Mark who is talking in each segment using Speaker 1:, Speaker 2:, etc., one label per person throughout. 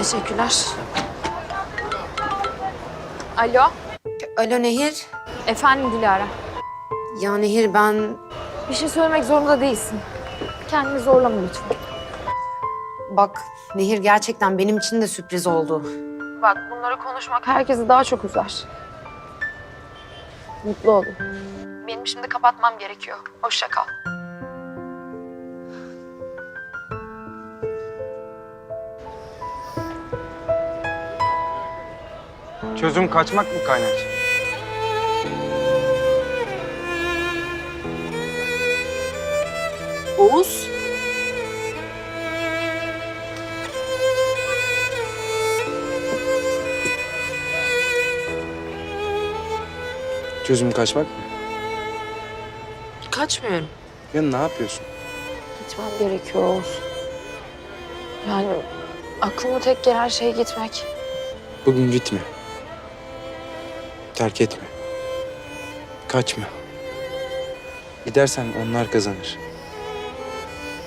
Speaker 1: Teşekkürler.
Speaker 2: Alo,
Speaker 1: Alo Nehir.
Speaker 2: efendim Dilara.
Speaker 1: Ya Nehir ben...
Speaker 2: Bir şey söylemek zorunda değilsin. Kendini zorlama lütfen.
Speaker 1: Bak Nehir gerçekten benim için de sürpriz oldu.
Speaker 2: Bak bunları konuşmak herkesi daha çok üzer. Mutlu olun. Benim şimdi kapatmam gerekiyor. Hoşça kal.
Speaker 3: Çözüm kaçmak mı kaynakçı?
Speaker 1: Oğuz.
Speaker 3: Çözüm kaçmak mı?
Speaker 1: Kaçmıyorum.
Speaker 3: Ya ne yapıyorsun?
Speaker 2: Gitmem gerekiyor Oğuz. Yani aklıma tek gelen şey gitmek.
Speaker 3: Bugün gitme. Terk etme. Kaçma. Gidersen onlar kazanır.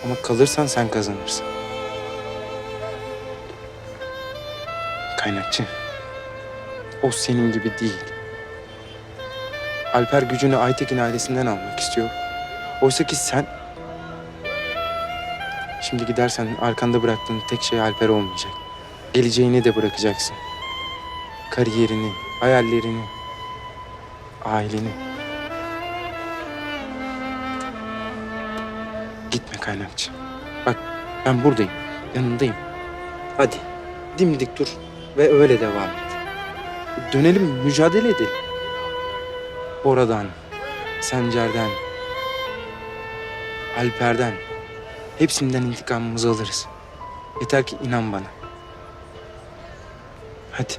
Speaker 3: Ama kalırsan sen kazanırsın. Kaynakçı. O senin gibi değil. Alper gücünü Aytekin ailesinden almak istiyor. Oysa ki sen... Şimdi gidersen arkanda bıraktığın tek şey Alper olmayacak. Geleceğini de bırakacaksın. Kariyerini, hayallerini, aileni. Gitme kaynakçı. Bak ben buradayım, yanındayım. Hadi dimdik dur ve öyle devam et. Dönelim, mücadele edelim. Bora'dan, Sencer'den, Alper'den hepsinden intikamımızı alırız. Yeter ki inan bana. Hadi.